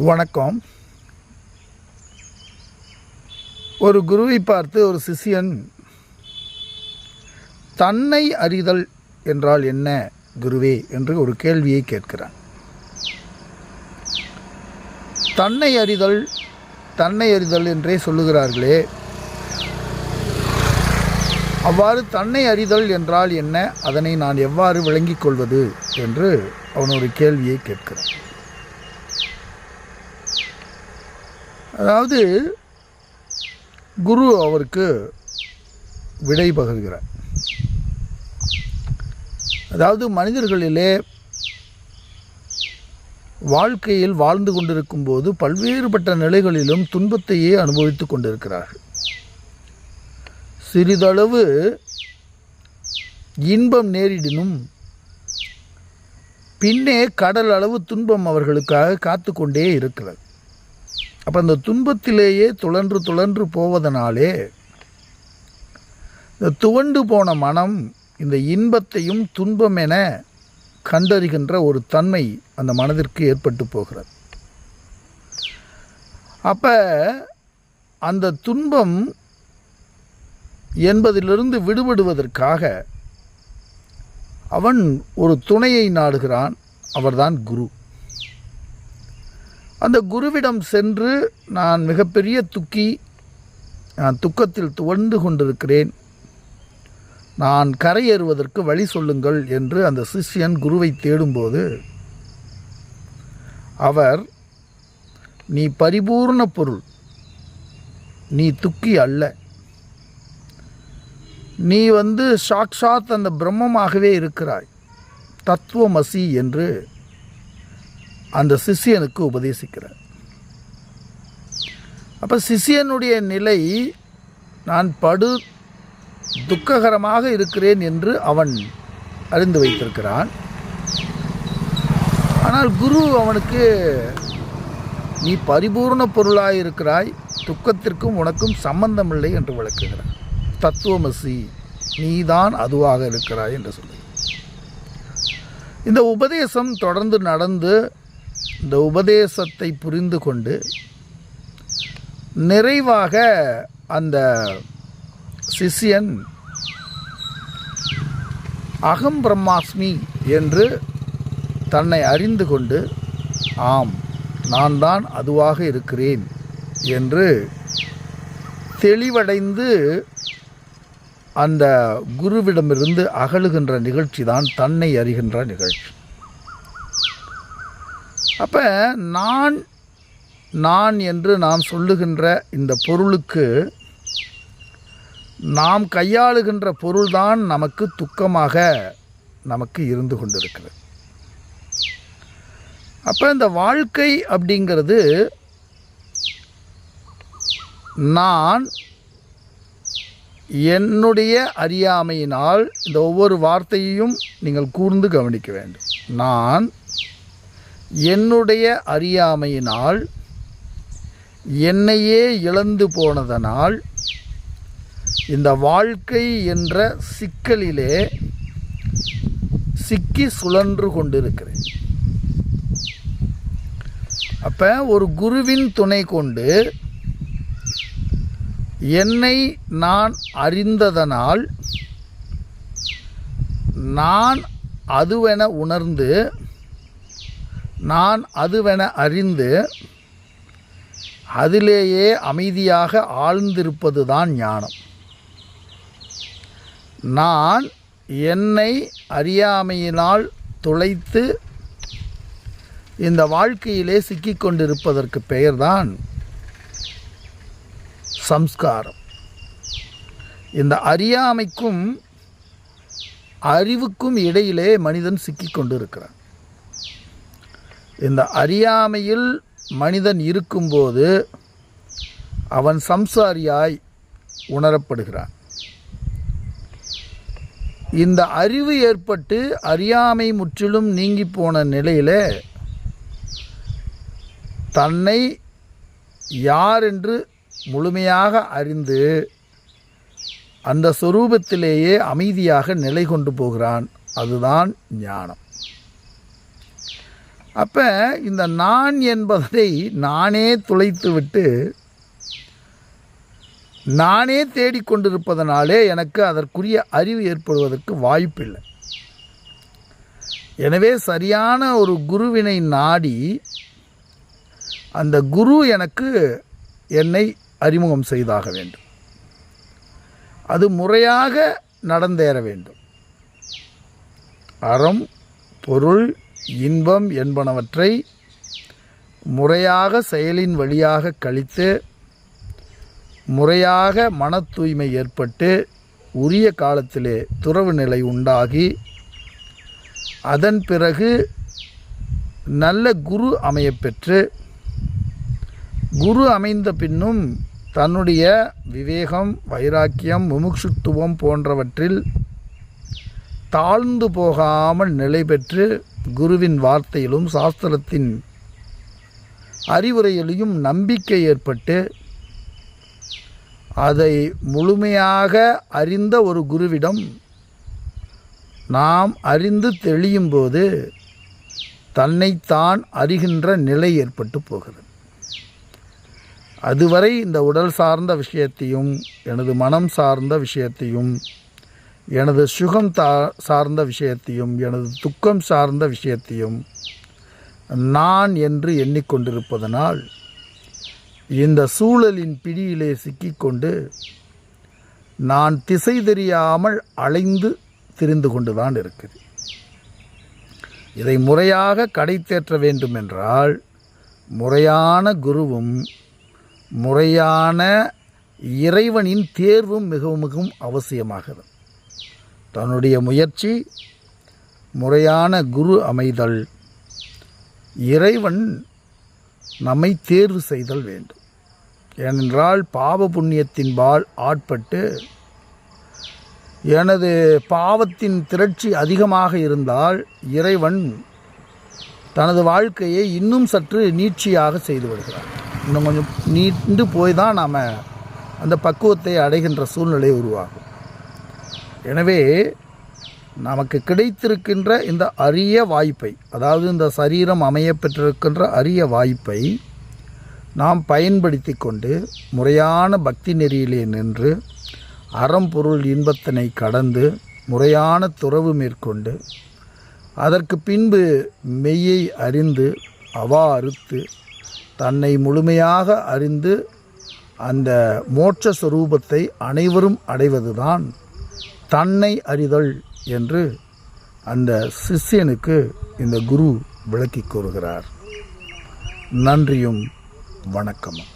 வணக்கம். ஒரு குருவை பார்த்து ஒரு சிஷ்யன் தன்னை அறிதல் என்றால் என்ன குருவே? என்று ஒரு கேள்வியை கேட்கிறான். தன்னை அறிதல் தன்னை அறிதல் என்றே சொல்லுகிறார்களே. அவ்வாறு தன்னை அறிதல் என்றால் என்ன அதனை நான் எவ்வாறு விளங்கிக் கொள்வது? என்று அவன் ஒரு கேள்வியை கேட்கிறான். அதாவது குரு அவருக்கு விடை பகர்கிறார். அதாவது மனிதர்களிலே வாழ்க்கையில் வாழ்ந்து கொண்டிருக்கும் போது பல்வேறுபட்ட நிலைகளிலும் துன்பத்தையே அனுபவித்து கொண்டிருக்கிறார்கள். சிறிதளவு இன்பம் நேரிடினும் பின்னே கடல் அளவு துன்பம் அவர்களுக்காக காத்து கொண்டே இருக்கிறது. அப்போ அந்த துன்பத்திலேயே துளன்று துளன்று போவதனாலே இந்த துவண்டு போன மனம் இந்த இன்பத்தையும் துன்பம் என கண்டறிகின்ற ஒரு தன்மை அந்த மனதிற்கு ஏற்பட்டு போகிறது. அப்போ அந்த துன்பம் என்பதிலிருந்து விடுபடுவதற்காக அவன் ஒரு துணையை நாடுகிறான் அவர்தான் குரு. அந்த குருவிடம் சென்று நான் மிகப்பெரிய துக்கி நான் துக்கத்தில் துவண்டு கொண்டிருக்கிறேன். நான் கரையேறுவதற்கு வழி சொல்லுங்கள் என்று அந்த சிஷ்யன் குருவை தேடும்போது அவர் நீ பரிபூர்ண பொருள். நீ துக்கி அல்ல. நீ வந்து சாக்ஷாத் அந்த பிரம்மமாகவே இருக்கிறாய். தத்துவமசி என்று அந்த சிஷியனுக்கு உபதேசிக்கிறார் அப்போ சிஷியனுடைய நிலை நான் படு துக்ககரமாக இருக்கிறேன் என்று அவன் அறிந்து வைத்திருக்கிறான். ஆனால் குரு அவனுக்கு நீ பரிபூர்ண பொருளாக இருக்கிறாய் துக்கத்திற்கும் உனக்கும் சம்பந்தமில்லை என்று விளக்குகிறார் தத்துவமசி நீதான் அதுவாக இருக்கிறாய் என்று சொல்லி இந்த உபதேசம் தொடர்ந்து நடந்து இந்த உபதேசத்தை புரிந்து கொண்டு நிறைவாக அந்த சிஷ்யன் அகம் பிரம்மாஸ்மி என்று தன்னை அறிந்து கொண்டு ஆம் நான் தான் அதுவாக இருக்கிறேன் என்று தெளிவடைந்து அந்த குருவிடமிருந்து அகழுகின்ற நிகழ்ச்சி தான் தன்னை அறிகின்ற நிகழ்ச்சி. அப்போ நான் நான் என்று நாம் சொல்லுகின்ற இந்த பொருளுக்கு நாம் கையாளுகின்ற பொருள்தான் நமக்கு துக்கமாக நமக்கு இருந்து கொண்டிருக்கிறது. அப்போ இந்த வாழ்க்கை அப்படிங்கிறது நான் என்னுடைய அறியாமையினால் இந்த ஒவ்வொரு வார்த்தையையும் நீங்கள் கூர்ந்து கவனிக்க வேண்டும். நான் என்னுடைய அறியாமையினால் என்னையே இழந்து போனதனால் இந்த வாழ்க்கை என்ற சிக்கலிலே சிக்கி சுழன்று கொண்டிருக்கிறேன். அப்போ ஒரு குருவின் துணை கொண்டு என்னை நான் அறிந்ததனால் நான் அதுவென உணர்ந்து நான் அதுவென அறிந்து அதிலேயே அமைதியாக ஆழ்ந்திருப்பது தான் ஞானம். நான் என்னை அறியாமையினால் துளைத்து இந்த வாழ்க்கையிலே சிக்கிக்கொண்டிருப்பதற்கு பெயர்தான் சம்ஸ்காரம். இந்த அறியாமைக்கும் அறிவுக்கும் இடையிலே மனிதன் சிக்கிக்கொண்டிருக்கிறான் இந்த அறியாமையில் மனிதன் இருக்கும்போது அவன் சம்சாரியாய் உணரப்படுகிறான். இந்த அறிவு ஏற்பட்டு அறியாமை முற்றிலும் நீங்கி போன நிலையில் தன்னை யார் என்று முழுமையாக அறிந்து அந்த சொரூபத்திலேயே அமைதியாக நிலை கொண்டு போகிறான். அதுதான் ஞானம். அப்போ இந்த நான் என்பதை நானே துளைத்து விட்டு நானே தேடிக்கொண்டிருப்பதனாலே எனக்கு அதற்குரிய அறிவு ஏற்படுவதற்கு வாய்ப்பில்லை. எனவே சரியான ஒரு குருவினை நாடி அந்த குரு எனக்கு என்னை அறிமுகம் செய்தாக வேண்டும். அது முறையாக நடந்தேற வேண்டும். அறம் பொருள் இன்பம் என்பனவற்றை முறையாக செயலின் வழியாக கழித்து முறையாக மன தூய்மை ஏற்பட்டு உரிய காலத்திலே துறவு நிலை உண்டாகி அதன் பிறகு நல்ல குரு அமையப்பெற்று குரு அமைந்த பின்னும் தன்னுடைய விவேகம் வைராக்கியம் முமுட்சுத்துவம் போன்றவற்றில் தாழ்ந்து போகாமல் நிலை பெற்று குருவின் வார்த்தையிலும் சாஸ்திரத்தின் அறிவுரையிலையும் நம்பிக்கை ஏற்பட்டு அதை முழுமையாக அறிந்த ஒரு குருவிடம் நாம் அறிந்து தெளியும் போது தன்னைத்தான் அறிகின்ற நிலை ஏற்பட்டு போகிறது. அதுவரை இந்த உடல் சார்ந்த விஷயத்தையும் எனது மனம் சார்ந்த விஷயத்தையும் எனது சுகம் தா சார்ந்த விஷயத்தையும் எனது துக்கம் சார்ந்த விஷயத்தையும் நான் என்று எண்ணிக்கொண்டிருப்பதனால் இந்த சூழலின் பிடியிலே சிக்கிக்கொண்டு நான் திசை தெரியாமல் அலைந்து திரிந்து கொண்டுதான் இருக்குது. இதை முறையாக கடைத்தேற்ற வேண்டுமென்றால் வேண்டும் என்றால் முறையான குருவும் முறையான இறைவனின் தேர்வும் மிகவும் மிகவும் அவசியமாகிறது. தன்னுடைய முயற்சி முறையான குரு அமைதல். இறைவன் நம்மை தேர்வு செய்தல் வேண்டும். ஏனென்றால் பாவ புண்ணியத்தின்பால் ஆட்பட்டு எனது பாவத்தின் திரட்சி அதிகமாக இருந்தால் இறைவன் தனது வாழ்க்கையை இன்னும் சற்று நீட்சியாக செய்து வருகிறார். இன்னும் கொஞ்சம் நீண்டு போய் தான் நாம் அந்த பக்குவத்தை அடைகின்ற சூழ்நிலை உருவாகும். எனவே நமக்கு கிடைத்திருக்கின்ற இந்த அரிய வாய்ப்பை அதாவது இந்த சரீரம் அமைய பெற்றிருக்கின்ற அரிய வாய்ப்பை நாம் பயன்படுத்தி கொண்டு முறையான பக்தி நெறியிலே நின்று அறம்பொருள் இன்பத்தினை கடந்து முறையான துறவு மேற்கொண்டு அதற்கு பின்பு மெய்யை அறிந்து அவா அறுத்து தன்னை முழுமையாக அறிந்து அந்த மோட்ச சொரூபத்தை அனைவரும் அடைவதுதான் தன்னை அறிதல் என்று அந்த சிஷ்யனுக்கு இந்த குரு விளக்கி கூறுகிறார். நன்றியும் வணக்கமும்.